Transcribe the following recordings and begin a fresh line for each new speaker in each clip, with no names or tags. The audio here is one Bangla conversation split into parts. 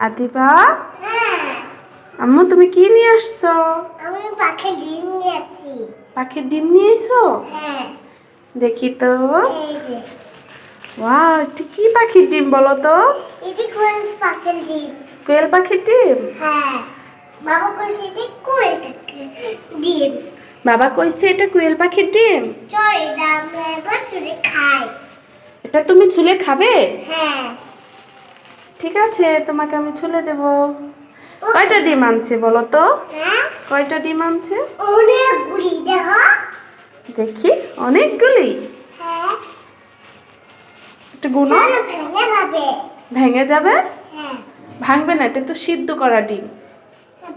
আদিবা?
হ্যাঁ।
আম্মু তুমি কি নিয়ে আসছো?
আমি পাখি ডিম নিয়েছি
পাখির ডিম নিয়ে এসো?
হ্যাঁ।
দেখি তো। ওয়াও এটা কি পাখির ডিম বলো তো?
এটি কোন পাখির ডিম।
কোয়েল পাখির ডিম?
হ্যাঁ। বাবা কইছে এটি কোন ডিম।
বাবা কইছে এটা কোয়েল পাখির ডিম?
চল দাম একবার চুরি খাই।
এটা তুমি ছুলে খাবে?
হ্যাঁ।
ঠিক আছে তোমাকে আমি ছুলে দেব। কয়টা ডিম আনছে বলো তো?
হ্যাঁ?
কয়টা ডিম আনছে?
দেখো।
অনেকগুলি।
হ্যাঁ।
একটু গুনো।
ভেঙে যাবে।
ভেঙে যাবে?
হ্যাঁ।
ভাঙবে না এটা তো সিদ্ধ করা ডিম।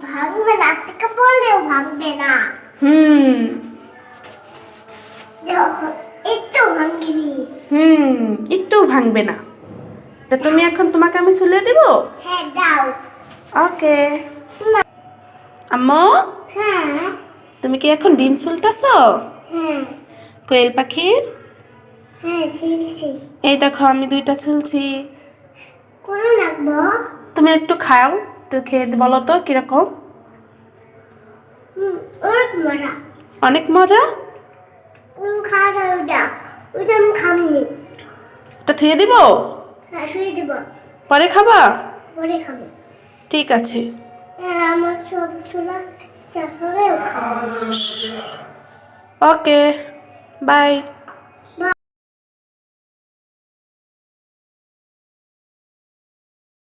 ভাঙবে না থেকে বললেও ভাঙবে না।
হুম।
একটু ভাঙবি
হুম একটু ভাঙবে না। তা তুমি এখন তোমাকে আমি ছুলে দিব?
হ্যাঁ দাও।
ওকে। আম্মু?
হ্যাঁ।
তুমি কি এখন ডিম ছুলতেছ
হ্যাঁ।
কোয়েল পাখির?
হ্যাঁ শিলছি
এই দেখো আমি দুইটা ছুলছি
কোনো রাখব?
তুমি একটু খাও তো খেয়ে বলো তো কীরকম?
হুম ওর মরা
অনেক মজা?
তুমি খাওয়া ওটা ওটা আমি খামনি।
তো
শুয়ে দেবো?
পরে খাবা?
পরে খাব।
ঠিক আছে।
আর আমার সব চুলা
ওকে বাই।